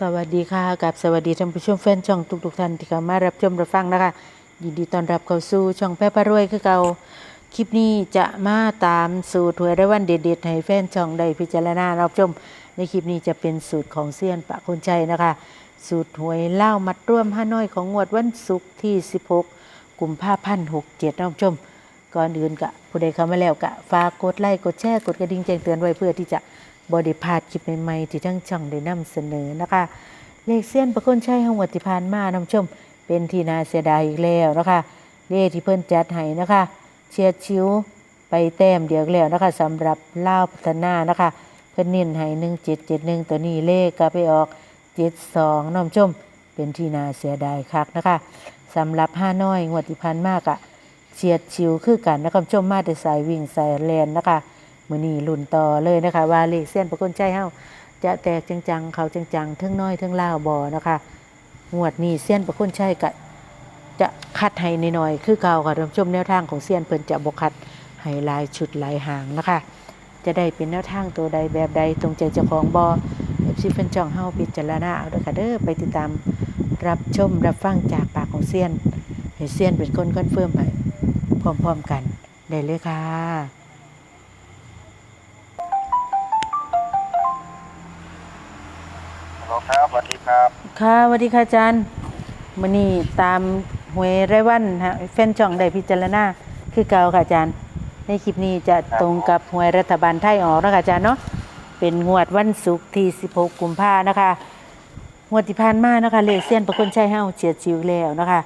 สวัสดีค่ะกับสวัสดีท่านผู้ชมแฟนช่องทุกๆท่านที่เข้ามารับชมรับฟังนะคะ ยินดีต้อนรับเข้าสู่ช่องแพร่พารวยคือเก่าคลิปนี้จะมาตามสูตรหวยรายวันเด็ดๆให้แฟนช่องได้พิจารณารับชม ในคลิปนี้จะเป็นสูตรของเซียนปะคนชัยนะคะ สูตรหวยเล่ามัดร่วมห้าน้อยของงวดวันศุกร์ที่ 16 กุมภาพันธ์67ท่านผู้ชม ก่อนอื่นกะผู้ใดเข้ามาแล้วกะฝากกดไลค์กดแชร์กดกระดิ่งแจ้งเตือนไว้เพื่อที่จะ บไดิพาดคลิปใหม่ๆที่ทั้งช่องได้นำเสนอนะคะ เลขเส้นประคนชัยห้องวัติพานมาท่านผู้ชม เป็นทีนาเสียดายอีกแล้วนะคะ เลขที่เพิ่นจัดให้นะคะ เชียร์ชิวไปแต้มเดียวแล้วนะคะสำหรับเล่าพัฒนานะคะ เพิ่นเน้นให้หนึ่งเจ็ดเจ็ดหนึ่งตัวนี้เลขก็ไปออกเจ็ดสองน้องผู้ชม เป็นทีนาเสียดายคักนะคะสำหรับห้าน้อยงวดที่พันมากอะเฉียดชิวคือกันนะครับชมมาแต่สายวิ่งสายแลนนะคะ มือนี้ลุ่นต่อเลยนะคะว่าเลขเส้นประคนใจเฮาจะแตกจังๆ เขาจังๆทั้งน้อยทั้งล่าวบอนะคะงวดนี้เส้นประคนใจก็จะคัดให้หน่อยๆคือเก่าค่ะท่านผู้ชมแนวทางของเส้นเพิ่นจะบกคัดให้ลายชุดหลายหางนะคะ จะได้เป็นแนวทางตัวใดแบบใดตรงใจเจ้าของบอเอฟซีเพิ่นจ่องเฮาพิจารณาเอาด้อค่ะเด้อไปติดตามรับชมรับฟังจากปากของเซียนให้เซียนเป็นคนคอนเฟิร์มให้พร้อมๆกันได้เลยค่ะ ลครับสวัสดีครับ ค่ะสวัสดีค่ะอาจารย์มื้อนี้ตามหวยไรายวันฮะแฟนช่องได้พิจารณาคือเก่าค่ะอาจารย์ ในคลิปนี้จะตรงกับหวยรัฐบาลไทยออกนะคะอาจารย์เนาะเป็นงวดวันศุกร์ที่ 16 กุมภานะคะงวดที่ผ่านมานะคะเลขเส้นประคนชัยเฮาเฉียดชิวแล้วนะคะ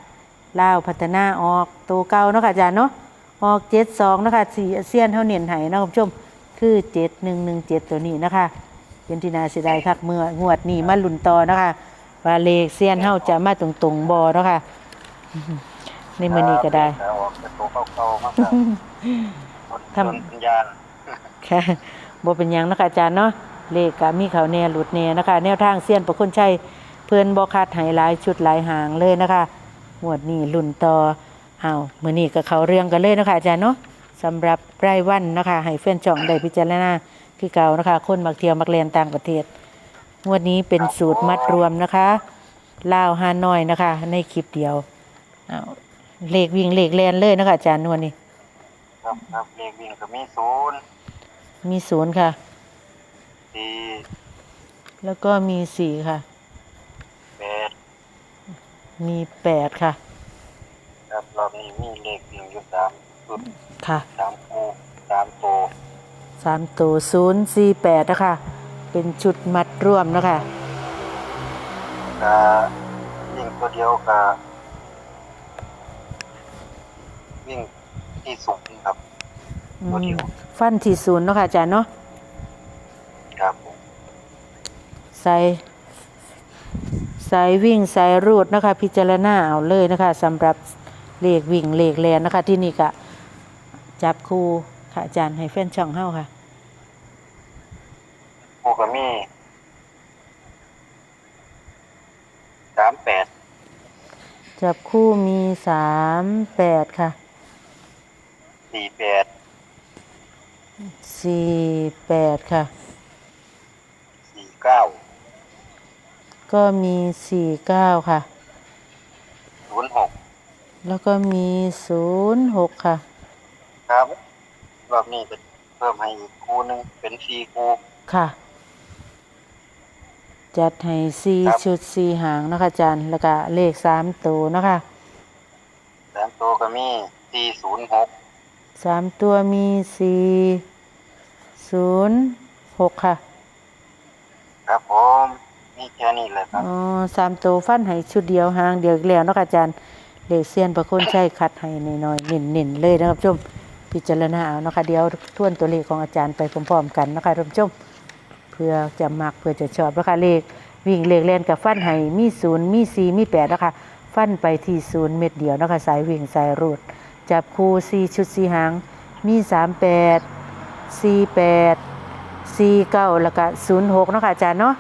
ลาวพัฒนาออกตัวเก่าเนาะค่ะอาจารย์เนาะออก72นะคะสี่เซียนเฮาเน้นให้นะคุณผู้ชมคือ7117ตัวนี้นะคะ เป็นที่น่าเสียดายคักเมื่องวดนี้มาลุ้นต่อนะคะว่าเลขเซียนเฮาจะมาตรงๆบ่เนาะค่ะในมื้อนี้ก็ได้แล้วออกจากตัวเก่าๆมากครับทำ ทำสัญญาณค่ะบ่เป็นหยังเนาะคะอาจารย์เนาะเลขก็มีเขาแน่หลุดแน่นะคะ แนวทางเซียนประคนชัยเพิ่นบ่คาดให้หลายชุดหลายหางเลยนะคะงวดนี้ลุ้นต่ออ้าวมื้อนี้ก็เข้าเรื่องกันเลยเนาะคะอาจารย์เนาะสำหรับรายวันนะคะให้แฟนช่องได้พิจารณา คือเก่านะคะ คนมักเที่ยวมักเรียนต่างประเทศ งวดนี้เป็นสูตรมัดรวมนะคะลาวฮานอยนะคะ ในคลิปเดียวอ้าวเลขวิ่งเลขแลนเลยนะคะอาจารย์นวลนี่ครับครับเลขวิ่งก็มีศูนย์มีศูนย์ค่ะ สี่แล้วก็มีสี่ค่ะ แปดมีแปดค่ะ ครับรอบนี้มีเลขวิ่งอยู่สามจุดค่ะ สามคู่สามโตว สามตัวศูนย์สี่แปดนะคะ เป็นชุดมัดร่วมนะคะก็วิ่งตัวเดียวก็วิ่งที่สูงครับ อืตัวเดีมยวฟันที่ศูนย์เนาะค่ะอาจารย์เนาะ ครับผมใส่สายวิ่งสายรูดนะคะ พิจารณาเอาเลยนะคะสำหรับเลขวิ่งเลขแลนนะคะ ที่นี่ก็จับคู่ค่ะอาจารย์ให้แฟนช่องเฮาค่ะ โูก็มีสามแปดจับคู่มีสามแปดค่ะสี่แปดสี่แปดค่ะ สี่เก้าก็มีสี่เก้าค่ะศูนย์หกแล้วก็มีศูนย์หกค่ะ ครับรอบนี้จะเพิ่มให้อีกคู่หนึ่งเป็นสี่คู่ค่ะ จัดให้สี่ครับ ชุดสี่หางเนาะคะอาจารย์ แล้วก็เลขสามตัวเนาะคะสามตัวก็มีสี่ศูนย์หกสามตัวมีสี่ศูนย์หกค่ะ ครับผมมีแค่นี้เลยครับ อ๋อสามตัวฟันให้ชุดเดียวหางเดียวอีกแล้วเนาะค่ะอาจารย์เลขเซียนประคนใช้คัดให้น้อยๆเน้นๆเลยนะครับชมพิจารณาเอาเนาะคะเดี๋ยวทวนตัวเลขของอาจารย์ไปพร้อมๆกันเนาะคะท่านผู้ชม เพื่อจะมักเพื่อจะชอบนะคะเลขวิ่งเลขเล่นกับฟันไห้มีศูนย์มีสี่มีแปดนะคะฟันไปที่ศูนย์เม็ดเดียวนะคะสายวิ่งสายรูด จับคู่สี่ชุดสี่หางมีสามแปดสี่แปดสี่เก้าแล้วก็ศูนย์หกนะคะอาจารย์เนาะ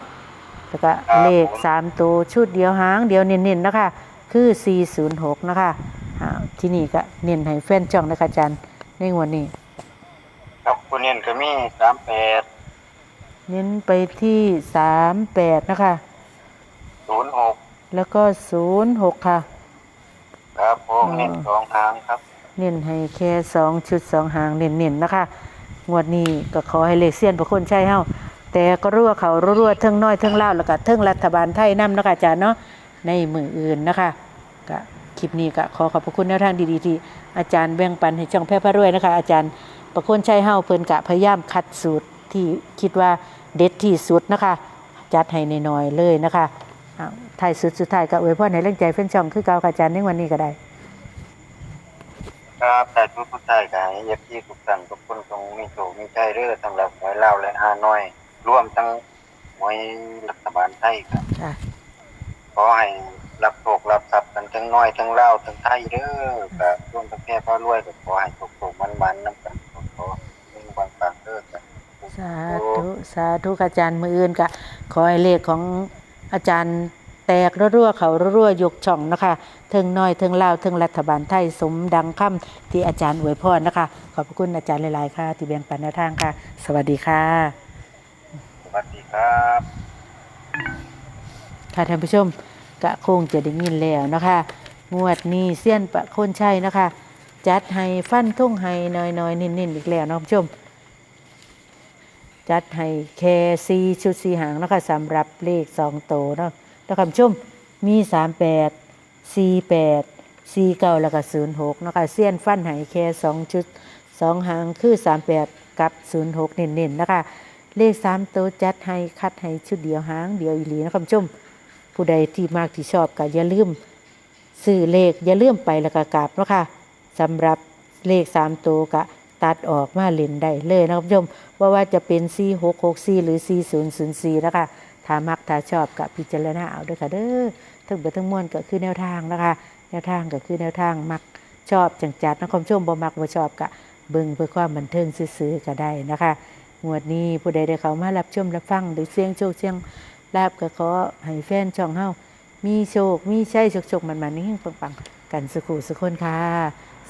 แล้วก็เลขสามตัวชุดเดียวหางเดียวเน้นๆนะคะคือสี่ศูนย์หกนะคะที่นี่ก็เน้นให้แฟนจ้องนะคะอาจารย์ในวันนี้ครับคุณเนียนก็มีสามแปด เน้นไปที่สามแปดนะคะศูนย์หกแล้วก็ศูนย์หกค่ะ ครับผมอ๋อเน้นสองทางครับ เน้นให้แค่สองชุดสองหางเน้นๆนะคะ งวดนี้ก็ขอให้เลขเซียนประคนใช่เฮาแต่ก็รั่วเขารั่วๆเทิงน้อยเทิงเล่าวแล้วก็เทิงรัฐบาลไทยนำนะคะอาจารย์เนาะในมืออื่นนะคะก็คลิปนี้ก็ขอขอบพระคุณแนวทางดีๆที่อาจารย์แบ่งปันให้ช่องแพร่พระรวยนะคะ อาจารย์ประคนใช่เฮาเพิ่นกะพยายามคัดสูตร ที่คิดว่าเด็ดที่สุดนะคะ จัดให้น้อยๆเลยนะคะอ้าวท้ายสุดสุดท้ายก็อวยพรในเรื่องใจเพื่อนช่องคือเก่าค่ะอาจารย์ในวันนี้ก็ได้ ครับแต่ทุกผู้ชายกับเอฟซีทุกท่านทุกคนตรงมีโชคมีใจเด้อสำหรับหวยเล่าวและฮานอยรวมทั้งหวยรัฐบาลไทยครับค่ะขอให้รับโชครับทรัพย์กันทั้งน้อยทั้งเล่าวทั้งไทยเด้อกับร่วมทั้งแค่พ่อรวยก็ขอให้โชคๆมันๆนำกันขอขอมีบางๆเด้อครับ สาธุสาธุค่ะอาจารย์มืออื่นก็ขอให้เลขของอาจารย์แตกรั่วๆเขารั่วๆยกช่องนะคะเทิงน้อยเทิงลาวเทิงรัฐบาลไทยสมดังคำที่อาจารย์อวยพรนะคะ ขอบพระคุณอาจารย์หลายๆค่ะ ที่แบ่งปันแนวทางค่ะ สวัสดีค่ะ สวัสดีครับค่ะท่านผู้ชมกะคงจะได้ยินแล้วนะคะ งวดนี้เสี้ยนประโคนชัยนะคะ จัดให้ฟันทุ่งให้น้อยๆนิ่นๆอีกแล้วนะคุณผู้ชม จัดให้แค่ซีชุดสีหางนะคะสำหรับเลขสองโตวเนาะแล้วคุณผู้ชมมีสามแปดสี่แปดสี่เก้าแล้วก็ศูนย์หกนะคะเสี้ยนฟันให้แค่สองชุดสองหางคือสามแปดกับศูนย์หกเน้นๆนะคะเลขสามตัวจัดให้คัดให้ชุดเดียวหางเดียวอีหลีนะคุณผู้ชมผู้ใดที่มากที่ชอบก็อย่าลืมซื้อเลขอย่าลืมไปแล้วก็กราบนะคะสำหรับเลขสามตัวก็ ตัดออกมาเล่นได้เลยนะคุณผู้ชมว่าว่าจะเป็น 4 6 6 4 หรือ 4 0 0 4 นะคะถ้ามักถ้าชอบก็พิจารณาเอาด้วยค่ะเด้อทั้งเบิดทั้งมวลก็คือแนวทางนะคะ แนวทางก็คือแนวทางมักชอบจังจัดนะคุณผู้ชมบ่มักบ่ชอบก็เบิ่งเพื่อความบันเทิงซื่อๆก็ได้นะคะงวดนี้ผู้ใดได้เข้ามารับชมรับฟังหรือเสียงโชคเสียงลาบก็ขอให้แฟนช่องเฮามีโชค มีชัยโชคๆมันๆนี่ปังๆ กันสุขุสุขคนค่ะ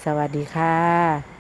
สวัสดีค่ะ